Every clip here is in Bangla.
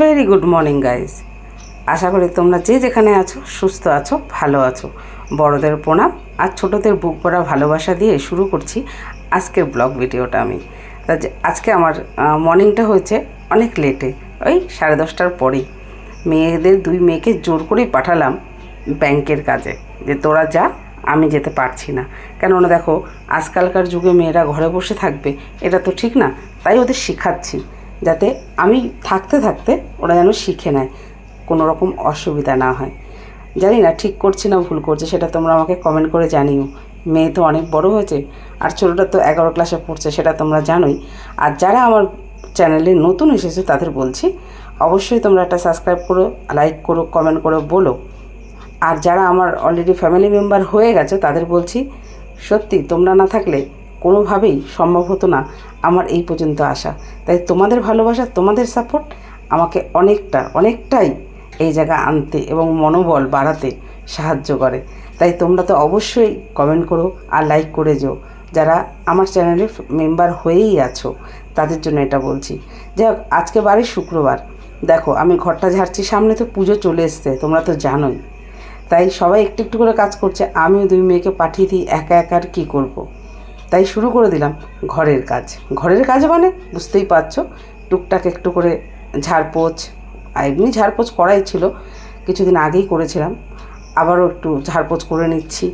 ভেরি গুড মর্নিং গাইজ আশা করি তোমরা যে যেখানে আছো, সুস্থ আছো, ভালো আছো। বড়দের প্রণাম আর ছোটদের বুক ভরা ভালোবাসা দিয়ে শুরু করছি আজকের ব্লগ ভিডিওটা আমি। তা আজকে আমার মর্নিংটা হয়েছে অনেক লেটে ওই সাড়ে দশটার পরেই। মেয়েদের দুই মেয়েকে জোর করেই পাঠালাম ব্যাংকের কাজে যে তোরা যা, আমি যেতে পারছি না। কেননা দেখো, আজকালকার যুগে মেয়েরা ঘরে বসে থাকবে, এটা তো ঠিক না, তাই ওদের শেখাচ্ছি। যাতে আমি থাকতে থাকতে ওরা যেন শিখে নেয়, কোনো রকম অসুবিধা না হয়। জানি না ঠিক করছি না ভুল করছি, সেটা তোমরা আমাকে কমেন্ট করে জানিও। মেয়ে তো অনেক বড় হয়েছে, আর ছোটোটা তো এগারো ক্লাসে পড়ছে, সেটা তোমরা জানোই। আর যারা আমার চ্যানেলে নতুন এসেছে, তাদের বলছি, অবশ্যই তোমরা একটা সাবস্ক্রাইব করো লাইক করো কমেন্ট করো, বলো। আর যারা আমার অলরেডি ফ্যামিলি মেম্বার হয়ে গেছে, তাদের বলছি, সত্যি তোমরা না থাকলে কোনোভাবেই সম্ভব হতো না আমার এই পর্যন্ত আসা। তাই তোমাদের ভালোবাসা, তোমাদের সাপোর্ট আমাকে অনেকটা, অনেকটাই এই জায়গা আনতে এবং মনোবল বাড়াতে সাহায্য করে। তাই তোমরা তো অবশ্যই কমেন্ট করো আর লাইক করে যেও। যারা আমার চ্যানেলের মেম্বার হয়েই আছো, তাদের জন্য এটা বলছি। যাই হোক, আজকে বাড়ি শুক্রবার। দেখো, আমি ঘরটা ঝাড়ছি, সামনে তো পুজো চলে এসছে, তোমরা তো জানোই। তাই সবাই একটু একটু করে কাজ করছে, আমিও দুই মেয়েকে পাঠিয়ে দিই, একা একা আর কী করব। তাই শুরু করে দিলাম ঘরের কাজ। ঘরের কাজ মানে বুঝতেই পারছ, টুকটাক একটু করে ঝাড়পোছ এমনি ঝাড়পোছ করাই ছিল, কিছুদিন আগেই করেছিলাম। আবারও একটু ঝাড়পোছ করে নিচ্ছি।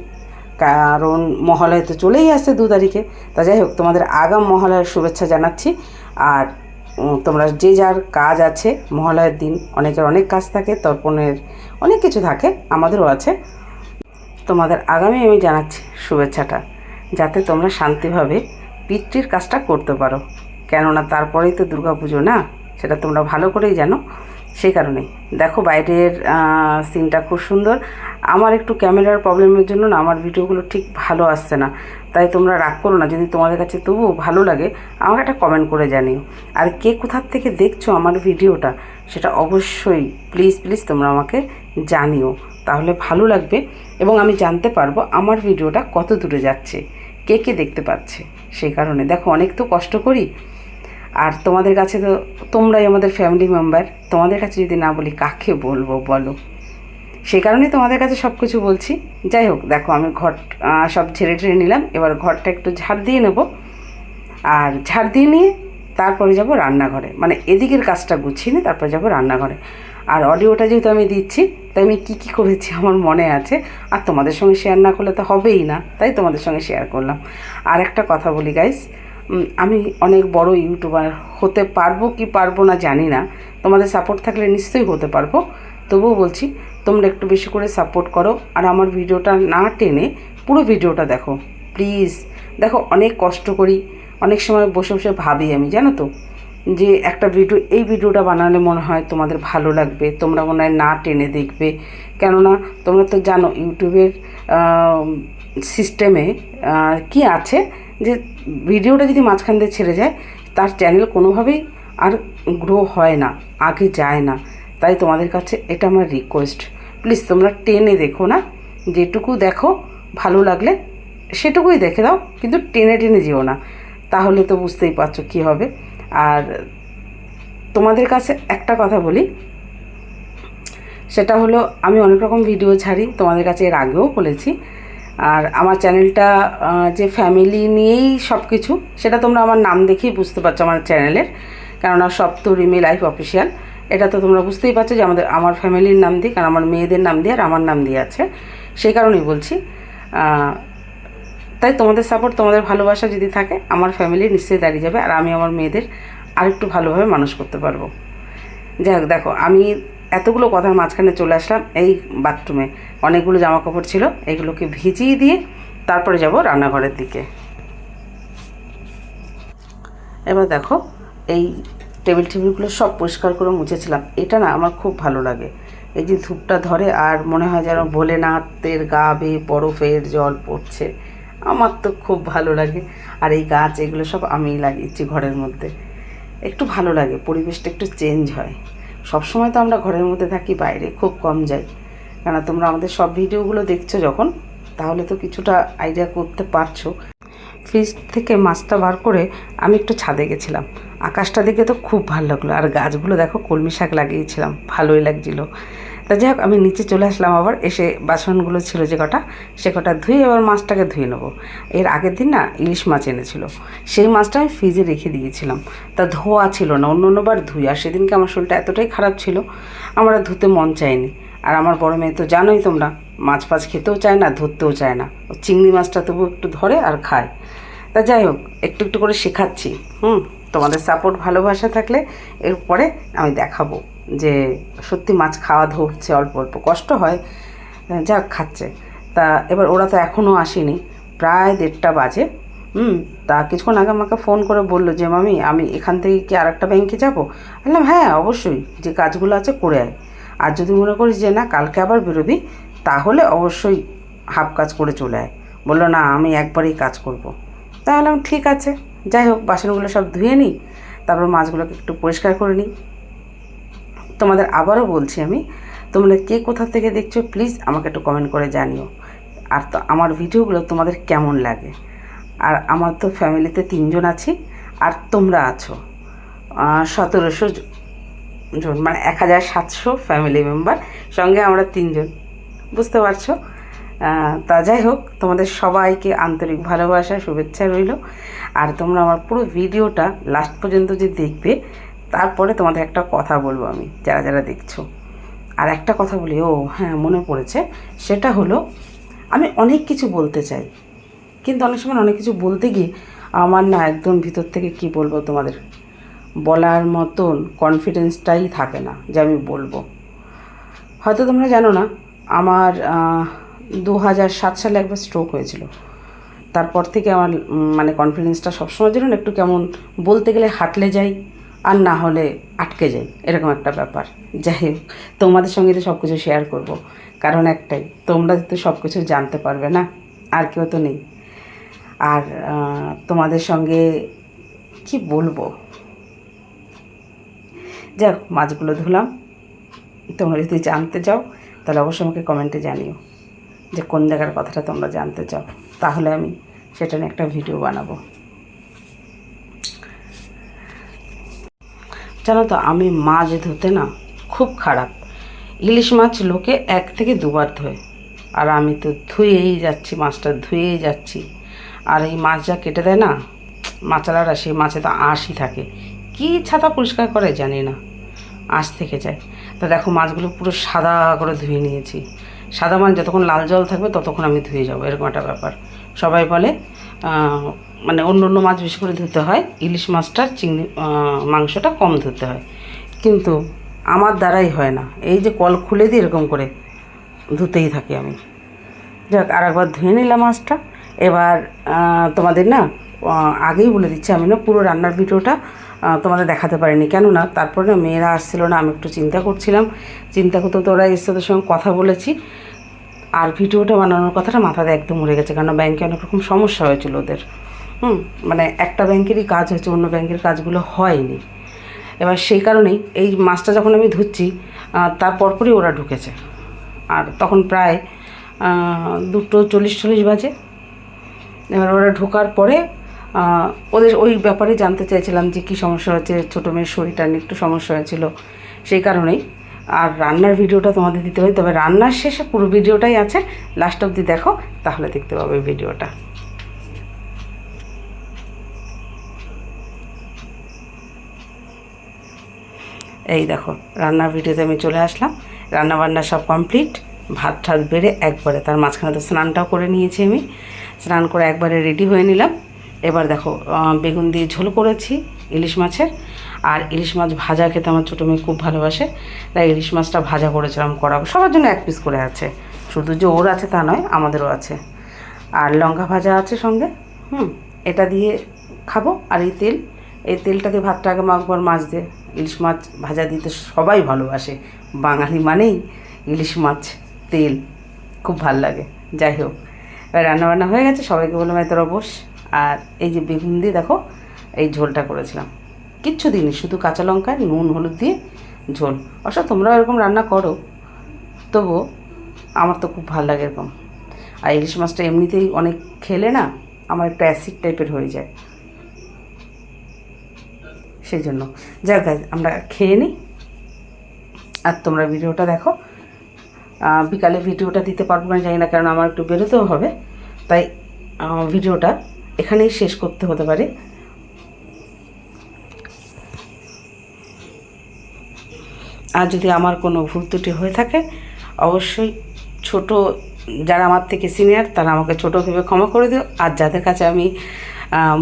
কারণ মহালয় তো চলেই আসছে দু তারিখে। তা যাই হোক, তোমাদের আগাম মহালয়ের শুভেচ্ছা জানাচ্ছি। আর তোমরা যে যার কাজ আছে, মহালয়ের দিন অনেকের অনেক কাজ থাকে, তর্পণের অনেক কিছু থাকে, আমাদেরও আছে। তোমাদের আগামী আমি জানাচ্ছি শুভেচ্ছাটা। যাতে তোমরা শান্তিভাবে পিতৃর কাজটা করতে পারো। কেননা তারপরেই তো দুর্গাপুজো, না? সেটা তোমরা ভালো করেই জানো। সেই কারণেই। দেখো বাইরের সিনটা খুব সুন্দর। আমার একটু ক্যামেরার প্রবলেমের জন্য না, আমার ভিডিওগুলো ঠিক ভালো আসছে না। তাই তোমরা রাগ করো না, যদি তোমাদের কাছে তবুও ভালো লাগে, আমাকে একটা কমেন্ট করে জানিও। আর কে কোথার থেকে দেখছ আমার ভিডিওটা সেটা অবশ্যই প্লিজ প্লিজ তোমরা আমাকে জানিও। তাহলে ভালো লাগবে এবং আমি জানতে পারব আমার ভিডিওটা কত দূরে যাচ্ছে, কে কে দেখতে পাচ্ছে সেই কারণে। দেখো, অনেক তো কষ্ট করি। আর তোমাদের কাছে তো তোমরাই আমাদের ফ্যামিলি মেম্বার তোমাদের কাছে যদি না বলি কাকে বলব বলো? সেই কারণেই তোমাদের কাছে সব কিছু বলছি। যাই হোক, দেখো, আমি ঘর সব ঝেড়ে ঝেড়ে নিলাম। এবার ঘরটা একটু ঝাড় দিয়ে নেব। আর ঝাড় দিয়ে নিয়ে তারপরে যাব রান্নাঘরে। মানে এদিকের কাজটা গুছিয়ে নিয়ে তারপরে যাব রান্নাঘরে। আর অডিওটা যেহেতু আমি দিচ্ছি, তাই আমি কী কী করেছি আমার মনে আছে। আর তোমাদের সঙ্গে শেয়ার না করলে তো হবেই না, তাই তোমাদের সঙ্গে শেয়ার করলাম। আর একটা কথা বলি গাইস আমি অনেক বড় ইউটিউবার হতে পারব কি পারব না জানি না। তোমাদের সাপোর্ট থাকলে নিশ্চয়ই হতে পারব। তবুও বলছি, তোমরা একটু বেশি করে সাপোর্ট করো। আর আমার ভিডিওটা না টেনে পুরো ভিডিওটা দেখো প্লিজ দেখো, অনেক কষ্ট করি। অনেক সময় বসে বসে ভাবি আমি, জানো তো? যে একটা ভিডিও এই ভিডিওটা বানালে মনে হয় তোমাদের ভালো লাগবে, তোমরা মনে হয় না টেনে দেখবে। কেননা তোমরা তো জানো ইউটিউবের সিস্টেমে কি আছে যে ভিডিওটা যদি মাঝখান দিয়ে ছেড়ে যায়, তার চ্যানেল কোনোভাবেই আর গ্রো হয় না, আগে যায় না। তাই তোমাদের কাছে এটা আমার রিকোয়েস্ট প্লিজ তোমরা টেনে দেখো না, যেটুকু দেখো, ভালো লাগলে সেটুকুই দেখে দাও, কিন্তু টেনে টেনে যেও না। তাহলে তো বুঝতেই পারছ কী হবে। আর তোমাদের কাছে একটা কথা বলি। সেটা হলো, আমি অনেক রকম ভিডিও ছাড়ি, তোমাদের কাছে এর আগেও বলেছি। আর আমার চ্যানেলটা যে ফ্যামিলি নিয়েই সব কিছু সেটা তোমরা আমার নাম দেখেই বুঝতে পারছ আমার চ্যানেলের। কেননা সপ্ত রিমি লাইফ অফিসিয়াল এটা তো তোমরা বুঝতেই পারছ যে আমাদের, আমার ফ্যামিলির নাম দিয়ে, কারণ আমার মেয়েদের নাম দিয়ে আর আমার নাম দিয়ে আছে। সেই কারণেই বলছি। তাই তোমাদের সাপোর্ট তোমাদের ভালোবাসা যদি থাকে, আমার ফ্যামিলি নিশ্চয়ই দাঁড়িয়ে যাবে আর আমি আমার মেয়েদের আরেকটু ভালোভাবে মানুষ করতে পারব। যাই হোক দেখো, আমি এতগুলো কথার মাঝখানে চলে আসলাম এই বাথরুমে অনেকগুলো জামা কাপড় ছিল, এগুলোকে ভিজিয়ে দিয়ে তারপরে যাব রান্নাঘরের দিকে। এবার দেখো, এই টেবিল টেবিলগুলো সব পরিষ্কার করে মুছেছিলাম। এটা না আমার খুব ভালো লাগে। এই যে ধূপটা ধরে আর মনে হয় যেন ভোলেনাথের গা বেয়ে বরফের জল পড়ছে। আমার তো খুব ভালো লাগে। আর এই গাছ, এগুলো সব আমিই লাগিয়েছি ঘরের মধ্যে। একটু ভালো লাগে, পরিবেশটা একটু চেঞ্জ হয়। সব সময় তো আমরা ঘরের মধ্যে থাকি, বাইরে খুব কম যাই। কেন তোমরা আমাদের সব ভিডিওগুলো দেখছ যখন, তাহলে তো কিছুটা আইডিয়া করতে পারছ। ফ্রিজ থেকে মাছটা বার করে আমি একটু ছাদে গেছিলাম। আকাশটা দেখে তো খুব ভালো লাগল। আর গাছগুলো দেখো, কলমি শাক লাগিয়েছিলাম। ভালোই লাগছিল। তা যাই হোক, আমি নিচে চলে আসলাম আবার, এসে বাসনগুলো ছিল যে কটা, সে কটা ধুয়ে আবার মাছটাকে ধুয়ে নেব। এর আগের দিন না ইলিশ মাছ এনেছিল, সেই মাছটা আমি ফ্রিজে রেখে দিয়েছিলাম। তা ধোয়া ছিল না, অন্য অন্যবার ধুই, আর সেদিনকে আমার শরীরটা এতটাই খারাপ ছিল, আমার ধুতে মন চায়নি। আর আমার বড় মেয়ে তো জানোই তোমরা, মাছ ফাছ খেতেও চায় না, ধরতেও চায় না। চিংড়ি মাছটা তবু একটু ধরে আর খায়। তা যাই হোক, একটু একটু করে শেখাচ্ছি, হুম? তোমাদের সাপোর্ট ভালোবাসা থাকলে এরপরে আমি দেখাবো যে সত্যি মাছ খাওয়া ধরছে অল্প অল্প, কষ্ট হয় যাক খাচ্ছে। তা এবার ওরা তো এখনও আসেনি, প্রায় দেড়টা বাজে। হুম, তা কিছুক্ষণ আগে আমাকে ফোন করে বলল যে, মামি, আমি এখান থেকে কি আর একটা ব্যাংকে যাব বললাম হ্যাঁ অবশ্যই, যে কাজগুলো আছে করে আয়। আর যদি মনে করিস যে, না, কালকে আবার বেরোবি, তাহলে অবশ্যই হাফ কাজ করে চলে আয়। বলল, না, আমি একবারেই কাজ করব। তাহলে ঠিক আছে। যাই হোক, বাসনগুলো সব ধুয়ে নিই, তারপর মাছগুলোকে একটু পরিষ্কার করে নিই। তোমাদের আবারও বলছি আমি, তোমরা কে কোথা থেকে দেখছ, প্লিজ আমাকে একটু কমেন্ট করে জানিও। আর তো আমার ভিডিওগুলো তোমাদের কেমন লাগে? আর আমার তো ফ্যামিলিতে তিনজন আছি, আর তোমরা আছো। সতেরোশো জন মানে এক হাজার সাতশো ফ্যামিলি মেম্বার, সঙ্গে আমরা তিনজন। বুঝতে পারছ? তা যাই হোক, তোমাদের সবাইকে আন্তরিক ভালোবাসা, শুভেচ্ছা রইল। আর তোমরা আমার পুরো ভিডিওটা লাস্ট পর্যন্ত যে দেখবে, তারপরে তোমাদের একটা কথা বলব আমি, যারা যারা দেখছ। আর একটা কথা বলি, ও হ্যাঁ মনে পড়েছে। সেটা হলো, আমি অনেক কিছু বলতে চাই, কিন্তু অনেক সময় অনেক কিছু বলতে গিয়ে আমার না একদম ভিতর থেকে কি বলব তোমাদের? বলার মতন কনফিডেন্সটাই থাকে না যে আমি বলব। হয়তো তোমরা জানো না, আমার দু হাজার সাত সালে একবার স্ট্রোক হয়েছিল। তারপর থেকে আমার মানে কনফিডেন্সটা সবসময় জন্য একটু কেমন বলতে গেলে হাঁটলে যাই, আর না হলে আটকে যাই, এরকম একটা ব্যাপার। যাই হোক, তোমাদের সঙ্গে তো সব কিছু শেয়ার করব। কারণ একটাই, তোমরা তো সব কিছু জানতে পারবে না, আর কেউ তো নেই। আর তোমাদের সঙ্গে কি বলব? যাক মাছগুলো ধুলাম। তোমরা যদি জানতে চাও, তাহলে অবশ্যই আমাকে কমেন্টে জানিও। যে কোন জায়গার কথাটা তোমরা জানতে চাও, তাহলে আমি সেটা নিয়ে একটা ভিডিও বানাবো। জানো তো, আমি মাছ ধুতে না খুব খারাপ। ইলিশ মাছ লোকে এক থেকে দুবার ধোয়। আর আমি তো ধুয়েই যাচ্ছি, মাছটা ধুয়েই যাচ্ছি। আর এই মাছ যা কেটে দেয় না, মাছালারা, সেই মাছে তো আঁশই থাকে। কী ছাতা পরিষ্কার করে জানি না, আঁশ থেকে যায়। তা দেখো, মাছগুলো পুরো সাদা করে ধুয়ে নিয়েছি। সাদা মাছ যতক্ষণ লাল জল থাকবে ততক্ষণ আমি ধুয়ে যাব, এরকম একটা ব্যাপার। সবাই বলে মানে অন্য অন্য মাছ বেশি করে ধুতে হয়, ইলিশ মাছটার চিংড়ি মাংসটা কম ধুতে হয়। কিন্তু আমার দ্বারাই হয় না। এই যে কল খুলে দিই এরকম করে ধুতেই থাকি আমি। যাক আর একবার ধুয়ে নিলাম মাছটা। এবার তোমাদের না আগেই বলে দিচ্ছি আমি না, পুরো রান্নার ভিডিওটা তোমাদের দেখাতে পারিনি। কেননা তারপরে না মেয়েরা আসছিল না, আমি একটু চিন্তা করছিলাম। চিন্তা করতে তো ওরা এসে তোর সঙ্গে কথা বলেছি। আর ভিডিওটা বানানোর কথাটা মাথাতে একদম মরে গেছে কারণ ব্যাংকে অনেক রকম সমস্যা হয়েছিল ওদের। হুম মানে একটা ব্যাংকেরই কাজ হয়েছে, অন্য ব্যাংকের কাজগুলো হয়নি। এবার সেই কারণেই এই মাছটা যখন আমি ধুচ্ছি তার পরপরই ওরা ঢুকেছে। আর তখন প্রায় দুটো চল্লিশ চল্লিশ বাজে। এবার ওরা ঢোকার পরে ওদের ওই ব্যাপারে জানতে চাইছিলাম যে কী সমস্যা হয়েছে, ছোটো মেয়ের শরীরটা একটু সমস্যা হয়েছিল, সেই কারণেই। আর রান্নার ভিডিওটা তোমাদের দিতে হয় তবে রান্নার শেষে পুরো ভিডিওটাই আছে লাস্ট অবধি দেখো, তাহলে দেখতে পাবে ভিডিওটা। এই দেখো, রান্নার ভিডিওতে আমি চলে আসলাম রান্না বান্না সব কমপ্লিট ভাত ঠাত বেড়ে একবারে, তার মাঝখানে তো স্নানটাও করে নিয়েছি আমি। স্নান করে একবারে রেডি হয়ে নিলাম। এবার দেখো বেগুন দিয়ে ঝোল করেছি, ইলিশ মাছের। আর ইলিশ মাছ ভাজা খেতে আমার ছোটো মেয়ে খুব ভালোবাসে, তাই ইলিশ মাছটা ভাজা করেছিলাম করাবো সবার জন্য এক পিস করে আছে। শুধু যে ওর আছে তা নয়, আমাদেরও আছে। আর লঙ্কা ভাজা আছে সঙ্গে, হুম, এটা দিয়ে খাব। আর এই তেল, এই তেলটা দিয়ে ভাতটা আগে মাখবার মাছ দিয়ে। ইলিশ মাছ ভাজা দিতে সবাই ভালোবাসে। বাঙালি মানেই ইলিশ মাছ, তেল। খুব ভালো লাগে। যাই হোক রান্নাবান্না হয়ে গেছে, সবাইকে বললাম তোরা বস আর এই যে বেগুন দিয়ে দেখো, এই ঝোলটা করেছিলাম। কিচ্ছু দিনই শুধু কাঁচা লঙ্কা, নুন, হলুদ দিয়ে ঝোল। অবশ্য তোমরাও এরকম রান্না করো তবুও আমার তো খুব ভালো লাগে এরকম। আর ইলিশ মাছটা এমনিতেই অনেক খেলে না, আমার একটা অ্যাসিড টাইপের হয়ে যায়। সেই জন্য। যাক আমরা খেয়ে নিই। আর তোমরা ভিডিওটা দেখো। বিকালে ভিডিওটা দিতে পারব না জানি না, কারণ আমার একটু বেরোতেও হবে। তাই ভিডিওটা এখানেই শেষ করতে হতে পারে। আর যদি আমার কোনো ভুল ত্রুটি হয়ে থাকে, অবশ্যই ছোট যারা আমার থেকে সিনিয়র তারা আমাকে ছোট ভেবে ক্ষমা করে দিও। আর যাদের কাছে আমি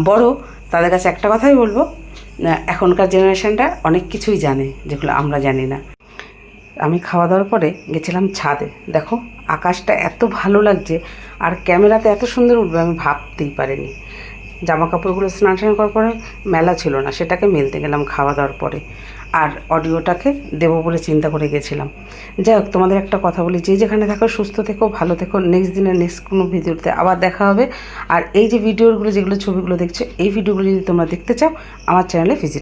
বড়, তাদের কাছে একটা কথাই বলব এখনকার জেনারেশানটা অনেক কিছুই জানে, যেগুলো আমরা জানি না। আমি খাওয়া দাওয়ার পরে গেছিলাম ছাদে। দেখো, আকাশটা এত ভালো লাগছে, আর ক্যামেরাতে এত সুন্দর উঠবে আমি ভাবতেই পারিনি। জামা কাপড়গুলো স্নান স্নান করার পরে মেলা ছিল না, সেটাকে মেলতে গেলাম খাওয়া দাওয়ার পরে। আর অডিওটাকে দেব বলে চিন্তা করে গেছিলাম। যাই হোক, তোমাদের একটা কথা বলি, যে যেখানে থাকো, সুস্থ থেকো, ভালো থেকো নেক্সট দিনের নেক্সট কোনো ভিডিওতে আবার দেখা হবে। আর এই যে ভিডিওগুলো, যেগুলো ছবিগুলো দেখছ, এই ভিডিওগুলো যদি তোমরা দেখতে চাও, আমার চ্যানেলে ভিজিট